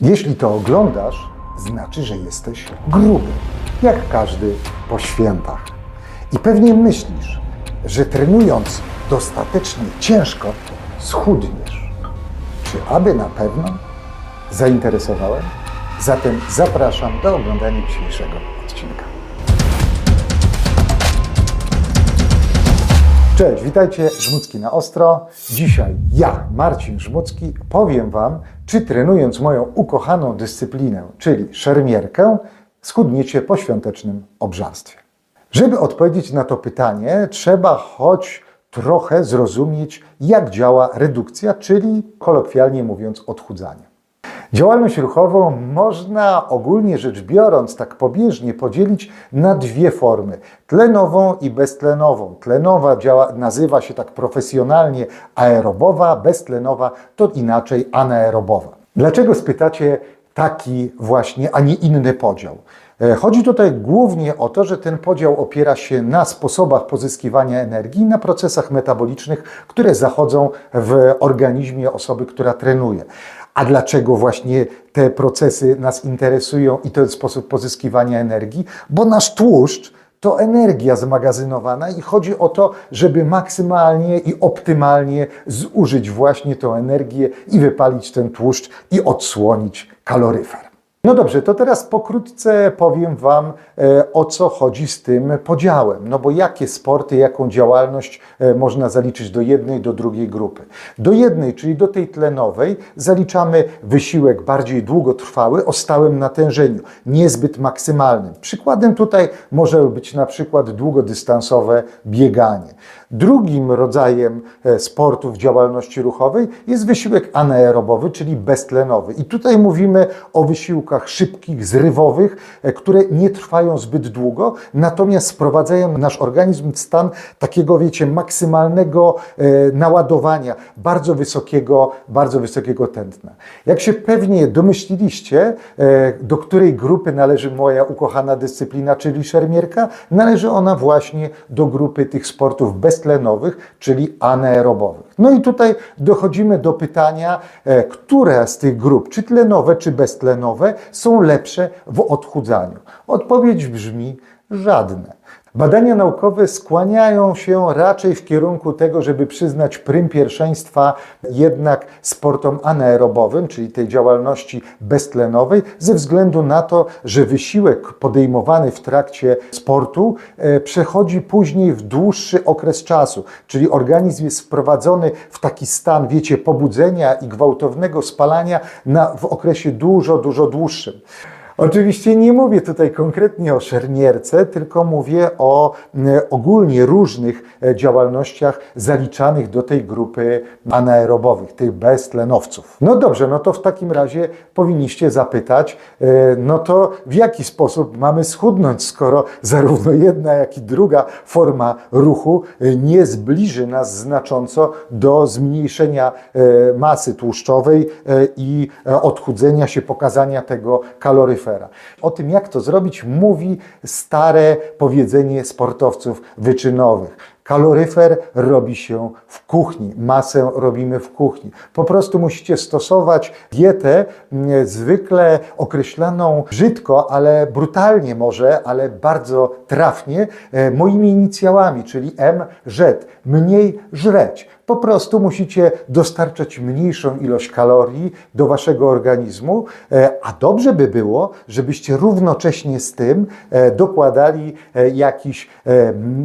Jeśli to oglądasz, znaczy, że jesteś gruby, jak każdy po świętach. I pewnie myślisz, że trenując dostatecznie ciężko, schudniesz. Czy aby na pewno? Zainteresowałem? Zatem zapraszam do oglądania dzisiejszego odcinka. Cześć, witajcie, Żmucki na ostro. Dzisiaj ja, Marcin Żmucki, powiem Wam, czy trenując moją ukochaną dyscyplinę, czyli szermierkę, schudniecie po świątecznym obżarstwie. Żeby odpowiedzieć na to pytanie, trzeba choć trochę zrozumieć, jak działa redukcja, czyli kolokwialnie mówiąc odchudzanie. Działalność ruchową można ogólnie rzecz biorąc, tak pobieżnie podzielić na dwie formy: tlenową i beztlenową. Tlenowa działa, nazywa się tak profesjonalnie aerobowa, beztlenowa to inaczej anaerobowa. Dlaczego spytacie taki właśnie, a nie inny podział? E, Chodzi tutaj głównie o to, że ten podział opiera się na sposobach pozyskiwania energii, na procesach metabolicznych, które zachodzą w organizmie osoby, która trenuje. A dlaczego właśnie te procesy nas interesują i ten sposób pozyskiwania energii? Bo nasz tłuszcz to energia zmagazynowana i chodzi o to, żeby maksymalnie i optymalnie zużyć właśnie tą energię i wypalić ten tłuszcz i odsłonić kaloryfer. No dobrze, to teraz pokrótce powiem Wam, e, o co chodzi z tym podziałem. No bo jakie sporty, jaką działalność e, można zaliczyć do jednej, do drugiej grupy. Do jednej, czyli do tej tlenowej, zaliczamy wysiłek bardziej długotrwały o stałym natężeniu, niezbyt maksymalnym. Przykładem tutaj może być na przykład długodystansowe bieganie. Drugim rodzajem e, sportu w działalności ruchowej jest wysiłek anaerobowy, czyli beztlenowy. I tutaj mówimy o wysiłkach szybkich, zrywowych, e, które nie trwają zbyt długo, natomiast sprowadzają nasz organizm w stan takiego, wiecie, maksymalnego e, naładowania, bardzo wysokiego, bardzo wysokiego tętna. Jak się pewnie domyśliliście, do której grupy należy moja ukochana dyscyplina, czyli szermierka, należy ona właśnie do grupy tych sportów beztlenowych, czyli anaerobowych. No i tutaj dochodzimy do pytania, e, które z tych grup, czy tlenowe, czy beztlenowe, są lepsze w odchudzaniu. Odpowiedź brzmi żadne. Badania naukowe skłaniają się raczej w kierunku tego, żeby przyznać prym pierwszeństwa jednak sportom anaerobowym, czyli tej działalności beztlenowej, ze względu na to, że wysiłek podejmowany w trakcie sportu e, przechodzi później w dłuższy okres czasu, czyli organizm jest wprowadzony w taki stan, wiecie, pobudzenia i gwałtownego spalania na, w okresie dużo, dużo dłuższym. Oczywiście nie mówię tutaj konkretnie o szermierce, tylko mówię o m, ogólnie różnych e, działalnościach zaliczanych do tej grupy anaerobowych, tych beztlenowców. No dobrze, no to w takim razie powinniście zapytać, e, no to w jaki sposób mamy schudnąć, skoro zarówno jedna, jak i druga forma ruchu e, nie zbliży nas znacząco do zmniejszenia masy tłuszczowej i odchudzenia się, pokazania tego O tym, jak to zrobić, mówi stare powiedzenie sportowców wyczynowych. Kaloryfer robi się w kuchni, masę robimy w kuchni. Po prostu musicie stosować dietę mm, zwykle określaną brzydko, ale brutalnie może, ale bardzo trafnie, e, moimi inicjałami, czyli MZ, mniej żreć. Po prostu musicie dostarczać mniejszą ilość kalorii do waszego organizmu, e, a dobrze by było, żebyście równocześnie z tym e, dokładali e, jakiś,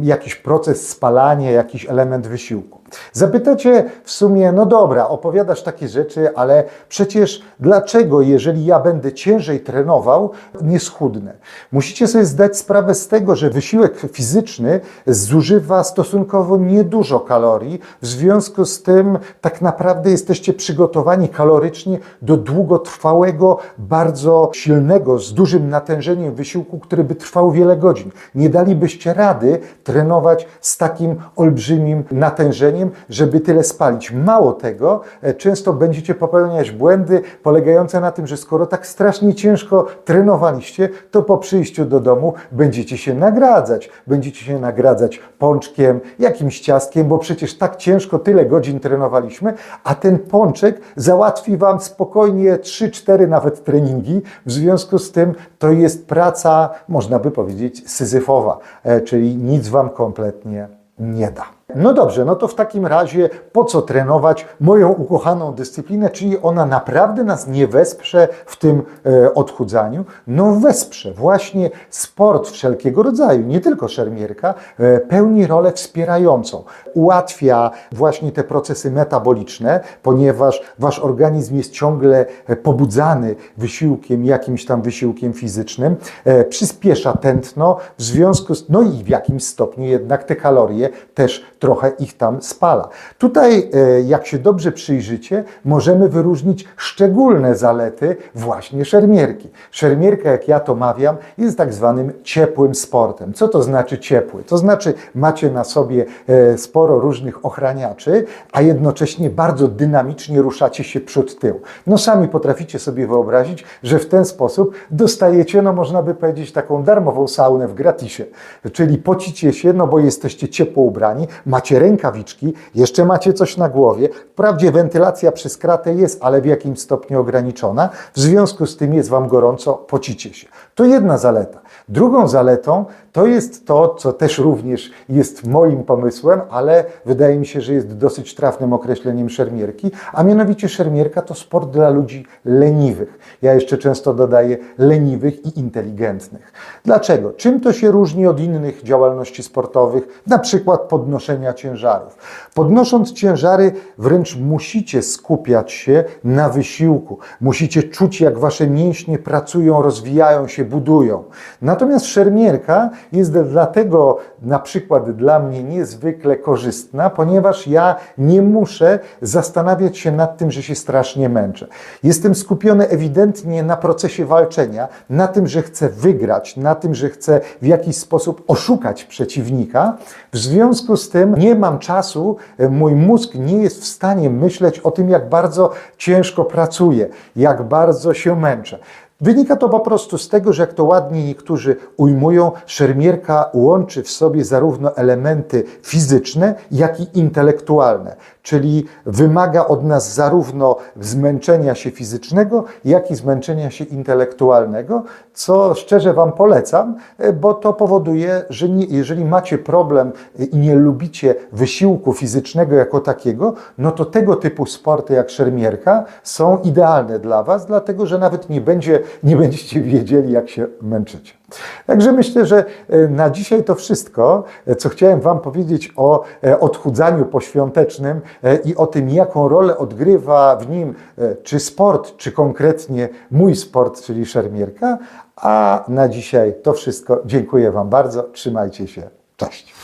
jakiś proces spalania, jakiś element wysiłku. Zapytacie w sumie, no dobra, opowiadasz takie rzeczy, ale przecież dlaczego, jeżeli ja będę ciężej trenował, nie schudnę? Musicie sobie zdać sprawę z tego, że wysiłek fizyczny zużywa stosunkowo niedużo kalorii, w związku z tym tak naprawdę jesteście przygotowani kalorycznie do długotrwałego, bardzo silnego, z dużym natężeniem wysiłku, który by trwał wiele godzin. Nie dalibyście rady trenować z takim olbrzymim natężeniem, założeniem, żeby tyle spalić. Mało tego, e, często będziecie popełniać błędy polegające na tym, że skoro tak strasznie ciężko trenowaliście, to po przyjściu do domu będziecie się nagradzać. Będziecie się nagradzać pączkiem, jakimś ciastkiem, bo przecież tak ciężko tyle godzin trenowaliśmy, a ten pączek załatwi Wam spokojnie 3-4 nawet treningi. W związku z tym to jest praca, można by powiedzieć, syzyfowa, e, czyli nic Wam kompletnie nie da. No dobrze, no to w takim razie po co trenować moją ukochaną dyscyplinę, czyli ona naprawdę nas nie wesprze w tym e, odchudzaniu? No wesprze. Właśnie sport wszelkiego rodzaju, nie tylko szermierka, e, pełni rolę wspierającą. Ułatwia właśnie te procesy metaboliczne, ponieważ wasz organizm jest ciągle e, pobudzany wysiłkiem, jakimś tam wysiłkiem fizycznym, e, przyspiesza tętno, w związku z, no i w jakimś stopniu jednak te kalorie też trochę ich tam spala. Tutaj, e, jak się dobrze przyjrzycie, możemy wyróżnić szczególne zalety właśnie szermierki. Szermierka, jak ja to mawiam, jest tak zwanym ciepłym sportem. Co to znaczy ciepły? To znaczy macie na sobie e, sporo różnych ochraniaczy, a jednocześnie bardzo dynamicznie ruszacie się przód tył. No sami potraficie sobie wyobrazić, że w ten sposób dostajecie, no można by powiedzieć, taką darmową saunę w gratisie. Czyli pocicie się, no bo jesteście ciepło ubrani, macie rękawiczki, jeszcze macie coś na głowie. Wprawdzie wentylacja przez kratę jest, ale w jakimś stopniu ograniczona. W związku z tym jest Wam gorąco, pocicie się. To jedna zaleta. Drugą zaletą to jest to, co też również jest moim pomysłem, ale wydaje mi się, że jest dosyć trafnym określeniem szermierki, a mianowicie szermierka to sport dla ludzi leniwych. Ja jeszcze często dodaję leniwych i inteligentnych. Dlaczego? Czym to się różni od innych działalności sportowych, na przykład podnoszenia ciężarów? Podnosząc ciężary, wręcz musicie skupiać się na wysiłku. Musicie czuć, jak wasze mięśnie pracują, rozwijają się, budują. Natomiast szermierka jest dlatego na przykład dla mnie niezwykle korzystna, ponieważ ja nie muszę zastanawiać się nad tym, że się strasznie męczę. Jestem skupiony ewidentnie na procesie walczenia, na tym, że chcę wygrać, na tym, że chcę w jakiś sposób oszukać przeciwnika. W związku z tym nie mam czasu, e, mój mózg nie jest w stanie myśleć o tym, jak bardzo ciężko pracuję, jak bardzo się męczę. Wynika to po prostu z tego, że jak to ładnie niektórzy ujmują, szermierka łączy w sobie zarówno elementy fizyczne, jak i intelektualne, czyli wymaga od nas zarówno zmęczenia się fizycznego, jak i zmęczenia się intelektualnego, co szczerze Wam polecam, e, bo to powoduje, że nie, jeżeli macie problem i nie lubicie wysiłku fizycznego jako takiego, no to tego typu sporty jak szermierka są idealne dla Was, dlatego że nawet nie, będzie, nie będziecie wiedzieli, jak się męczycie. Także myślę, że e, na dzisiaj to wszystko, e, co chciałem Wam powiedzieć o e, odchudzaniu poświątecznym i o tym, jaką rolę odgrywa w nim czy sport, czy konkretnie mój sport, czyli szermierka. A na dzisiaj to wszystko. Dziękuję Wam bardzo. Trzymajcie się. Cześć.